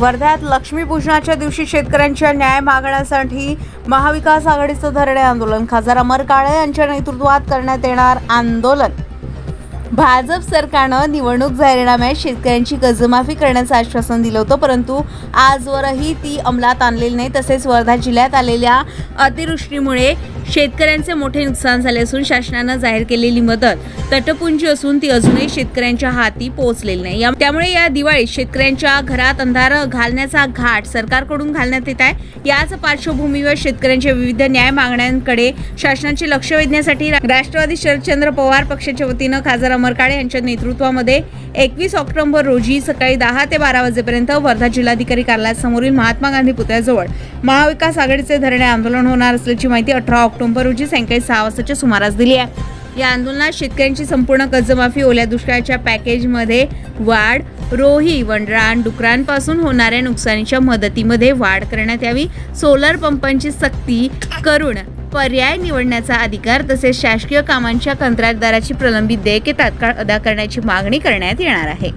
वर्ध्यात लक्ष्मीपूजनाच्या दिवशी शेतकऱ्यांच्या न्याय मागण्यासाठी महाविकास आघाडीचं धरणे आंदोलन. खासदार अमर काळे यांच्या नेतृत्वात करण्यात येणार आंदोलन. भाजप सरकारनं निवडणूक जाहीरनाम्यात शेतकऱ्यांची कर्जमाफी करण्याचं आश्वासन दिलं होतं परंतु आजवरही ती अंमलात आणलेली नाही. तसेच वर्धा जिल्ह्यात आलेल्या अतिवृष्टीमुळे शेतकऱ्यांचे मोठे नुकसान झाले असून शासनानं जाहीर केलेली मदत तटपुंजी असून ती अजूनही शेतकऱ्यांच्या हाती पोहोचलेली नाही. या- त्यामुळे या दिवाळीत शेतकऱ्यांच्या घरात अंधार घालण्याचा घाट सरकारकडून घालण्यात येत आहे. याच पार्श्वभूमीवर शेतकऱ्यांच्या विविध न्याय मागण्यांकडे शासनाचे लक्ष वेधण्यासाठी रा- राष्ट्रवादी शरदचंद्र पवार पक्षाच्या वतीनं खासदार अमरकाळे यांच्या नेतृत्वामध्ये एकवीस ऑक्टोबर रोजी सकाळी दहा ते बारा वाजेपर्यंत वर्धा जिल्हाधिकारी कार्यालयासमोरील महात्मा गांधी पुतळ्याजवळ महाविकास आघाडीचे धरणे आंदोलन होणार असल्याची माहिती अठरा ऑक्टोबर रोजी सायंकाळी सहा वाजताच्या सुमारास दिली आहे. या आंदोलनात शेतकऱ्यांची संपूर्ण कर्जमाफी ओल्या दुष्काळाच्या पॅकेजमध्ये वाढ रोही वंडराण डुकरांपासून होणाऱ्या नुकसानीच्या मदतीमध्ये वाढ करण्यात यावी. सोलर पंपांची सक्ती करून पर्याय निवडण्याचा अधिकार तसेच शासकीय कामांच्या कंत्राटदाराची प्रलंबित देयके तात्काळ अदा करण्याची मागणी करण्यात येणार आहे.